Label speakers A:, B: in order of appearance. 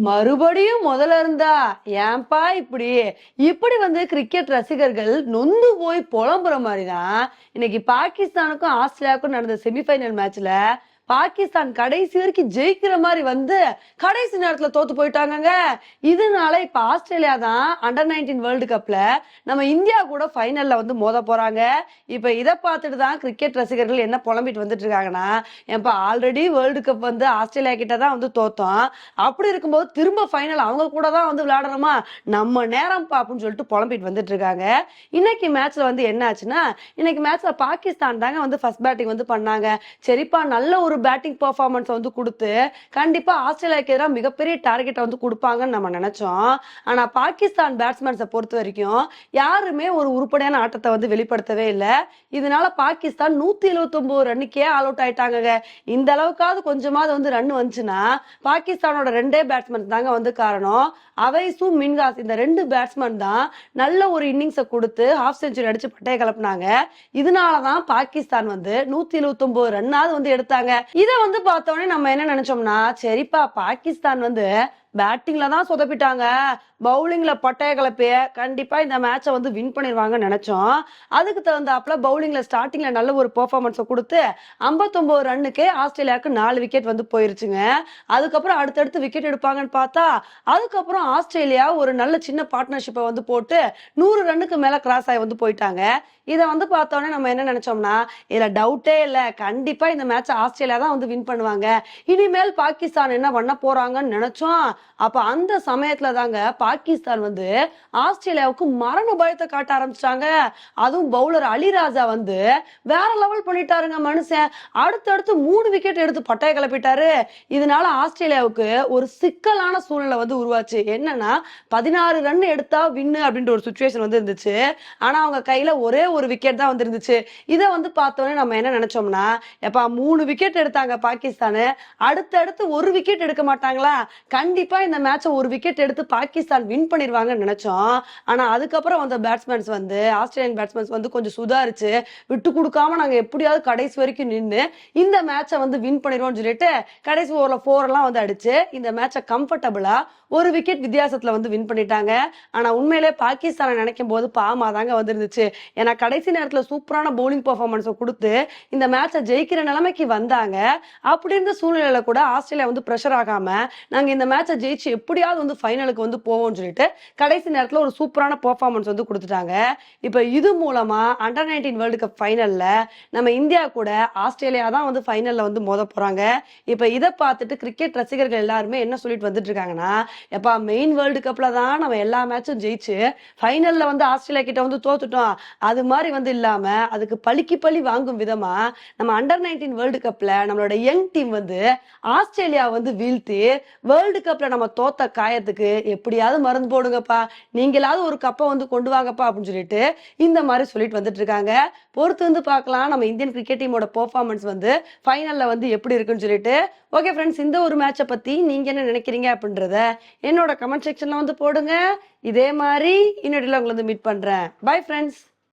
A: மறுபடியும் முதல்ல இருந்தா ஏன்பா இப்படி? இப்படி வந்து கிரிக்கெட் ரசிகர்கள் நொந்து போய் புலம்புற மாதிரி தான் இன்னைக்கு பாகிஸ்தானுக்கும் ஆஸ்திரேலியாவுக்கும் நடந்த செமிஃபைனல் மேட்ச்ல பாகிஸ்தான் கடைசி வரைக்கும் ஜெயிக்கிற மாதிரி வந்து கடைசி நேரத்துல தோத்து போயிட்டாங்க இதனால இப்ப ஆஸ்திரேலியா தான் அண்டர் நைன்டீன் வேர்ல்டு கப்ல நம்ம இந்தியா கூட ஃபைனல்ல வந்து மோத போறாங்க. இப்ப இதை பார்த்துட்டு தான் கிரிக்கெட் ரசிகர்கள் என்ன புலம்பிட்டு வந்துட்டு இருக்காங்கன்னா இப்ப ஆல்ரெடி வேர்ல்டு கப் வந்து ஆஸ்திரேலியா கிட்ட தான் வந்து தோத்தோம். அப்படி இருக்கும்போது திரும்ப ஃபைனல் அவங்க கூட தான் வந்து விளையாடணுமா? நம்ம நேரம் பாப்புன்னு சொல்லிட்டு புலம்பிட்டு வந்துட்டு இருக்காங்க. இன்னைக்கு மேட்ச்ல வந்து என்ன ஆச்சுன்னா இன்னைக்கு மேட்ச்ல பாகிஸ்தான் தாங்க வந்து ஃபர்ஸ்ட் பேட்டிங் வந்து பண்ணாங்க. சரிப்பா நல்ல ஒரு பேட்டிங் பர்ஃபார்மன்ஸை வந்து கொடுத்து கண்டிப்பா ஆஸ்திரேலியாவுக்கு எதிராக மிகப்பெரிய டார்கெட்டை வந்து கொடுப்பாங்கன்னு நம்ம நினைச்சோம். ஆனா பாகிஸ்தான் பேட்ஸ்மேன்ஸை பொறுத்த வரைக்கும் யாருமே ஒரு உருப்படியான ஆட்டத்தை வந்து வெளிப்படுத்தவே இல்லை. இதனால பாகிஸ்தான் நூத்தி எழுபத்தி ரன்னுக்கே ஆல் அவுட் ஆயிட்டாங்க இந்த அளவுக்காவது கொஞ்சமாவது வந்து ரன் வந்துச்சுன்னா பாகிஸ்தானோட ரெண்டே பேட்ஸ்மேன் தாங்க வந்து காரணம். அவைசும் மின்காஸ் இந்த ரெண்டு பேட்ஸ்மேன் தான் நல்ல ஒரு இன்னிங்ஸை கொடுத்து ஹாஃப் செஞ்சுரி அடிச்சு பட்டையை கிளப்புனாங்க இதனாலதான் பாகிஸ்தான் வந்து நூத்தி எழுபத்தி ரன்னாவது வந்து எடுத்தாங்க. இதை வந்து பார்த்தோன்னே நம்ம என்ன நினைச்சோம்னா சரிப்பா பாகிஸ்தான் வந்து பேட்டிங்ல தான் சொதப்பிட்டாங்க. பவுலிங்ல பட்டய கலப்பைய. கண்டிப்பா இந்த மேட்சை வந்து வின் பண்ணிடுவாங்கன்னு நினைச்சோம். அதுக்கு தகுந்தாப்புல பவுலிங்ல ஸ்டார்டிங்ல நல்ல ஒரு பெர்ஃபார்மன்ஸை கொடுத்து 59 ரன்னுக்கு ஆஸ்திரேலியாவுக்கு நாலு விக்கெட் வந்து போயிருச்சுங்க. அதுக்கப்புறம் அடுத்தடுத்து விக்கெட் எடுப்பாங்கன்னு பார்த்தா அதுக்கப்புறம் ஆஸ்திரேலியா ஒரு நல்ல சின்ன பார்ட்னர்ஷிப்பை வந்து போட்டு நூறு ரன்னுக்கு மேல கிராஸ் ஆகி வந்து போயிட்டாங்க. இதை வந்து பார்த்தோன்னே நம்ம என்ன நினைச்சோம்னா இதுல டவுட்டே இல்லை. கண்டிப்பா இந்த மேட்ச் ஆஸ்திரேலியா தான் வந்து வின் பண்ணுவாங்க. இனிமேல் பாகிஸ்தான் என்ன பண்ண போறாங்கன்னு நினைச்சோம். அப்ப அந்த சமயத்துல தாங்க பாகிஸ்தான் வந்து ஆஸ்திரேலியாவுக்கு மரண பயத்தை காட்ட ஆரம்பிச்சிட்டாங்க. அதுவும் பவுலர் அலிராஜா வந்து வேற லெவல் பண்ணிட்டாருங்க மனுஷன். அடுத்தடுத்து மூணு விக்கெட் எடுத்து பட்டையை கிளப்பிட்டாரு. இதனால ஆஸ்திரேலியாவுக்கு ஒரு சிக்கலான சூழ்நிலை வந்து உருவாச்சு. என்னன்னா பதினாறு ரன் எடுத்தா வின்னு அப்படின்ற ஒரு சுச்சுவேஷன் வந்து இருந்துச்சு. ஆனா அவங்க கையில ஒரே ஒரு விக்கெட் தான் வந்து இருந்துச்சு. இதை வந்து பார்த்தோன்னே நம்ம என்ன நினைச்சோம்னா எப்பா மூணு விக்கெட் எடுத்தாங்க பாகிஸ்தானு. அடுத்தடுத்து ஒரு விக்கெட் எடுக்க மாட்டாங்களா? கண்டிப்பா இந்த மேட்சை ஒரு விக்கெட் எடுத்து பாகிஸ்தான் வின் பண்ணிடுவாங்கன்னு நினைச்சோம். ஆனா அதுக்கப்புறம் வந்த பேட்ஸ்மேன்ஸ் வந்து ஆஸ்திரேலியன் பேட்ஸ்மேன்ஸ் வந்து கொஞ்சம் சுதாரிச்சு விட்டு கொடுக்காம நாங்க எப்படியாவது கடைசி வரைக்கும் நின்று இந்த மேட்சை வந்து வின் பண்ணிடுவோம்னு சொல்லிட்டு கடைசி ஓவர்ல ஃபோர் எல்லாம் வந்து அடிச்சு இந்த மேட்சை கம்ஃபர்டபுளா ஒரு விக்கெட் வித்தியாசத்துல வந்து வின் பண்ணிட்டாங்க. ஆனா உண்மையிலே பாகிஸ்தானை நினைக்கும் போது பாமா தாங்க வந்துருந்துச்சு. ஏன்னா கடைசி நேரத்துல சூப்பரான பவுலிங் பர்ஃபார்மன்ஸை கொடுத்து இந்த மேட்சை ஜெயிக்கிற நிலைமைக்கு வந்தாங்க. அப்படி இருந்த சூழ்நிலையில கூட ஆஸ்திரேலியா வந்து ப்ரெஷர் ஆகாம நாங்க இந்த மேட்சை ஜெயிச்சு எப்படியாவது வந்து ஃபைனலுக்கு வந்து போவோம்னு சொல்லிட்டு கடைசி நேரத்துல ஒரு சூப்பரான பர்ஃபார்மன்ஸ் வந்து கொடுத்துட்டாங்க. இப்போ இது மூலமா அண்டர் நைன்டீன் வேர்ல்டு கப் ஃபைனல்ல நம்ம இந்தியா கூட ஆஸ்திரேலியா தான் வந்து ஃபைனல்ல வந்து மோத போறாங்க. இப்போ இதை பார்த்துட்டு கிரிக்கெட் ரசிகர்கள் எல்லாருமே என்ன சொல்லிட்டு வந்துட்டு இருக்காங்கன்னா எப்பா மெயின் வேர்ல்டு கப்ல தான் நம்ம எல்லா மேட்சும் ஜெயிச்சு ஃபைனல்ல வந்து ஆஸ்திரேலியா கிட்ட வந்து தோத்துட்டோம். அது மாதிரி வந்து இல்லாம அதுக்கு பழிக்கு பழி வாங்கும் விதமா நம்ம அண்டர் நைன்டீன் வேர்ல்டு கப்ல நம்மளோட யங் டீம் வந்து ஆஸ்திரேலியா வந்து வீழ்த்தி வேர்ல்டு நம்ம தோத்த காயத்துக்கு எப்படியாவது மருந்து போடுங்கப்பா. நீங்களாவது ஒரு கப்பை வந்து கொண்டு வாங்கப்பா அப்படின்னு சொல்லிட்டு இந்த மாதிரி சொல்லிட்டு வந்துட்டு இருக்காங்க. பொறுத்து வந்து பார்க்கலாம். நம்ம இந்தியன் கிரிக்கெட் டீமோட பெர்ஃபார்மன்ஸ் வந்து ஃபைனல்ல வந்து எப்படி இருக்குன்னு சொல்லிட்டு. ஓகே ஃப்ரெண்ட்ஸ் இந்த ஒரு மேட்சை பத்தி நீங்க என்ன நினைக்கிறீங்க அப்படின்றத என்னோட கமெண்ட் செக்ஷன்ல வந்து போடுங்க. இதே மாதிரி இன்னொடியில் உங்களை வந்து மீட் பண்றேன். Bye friends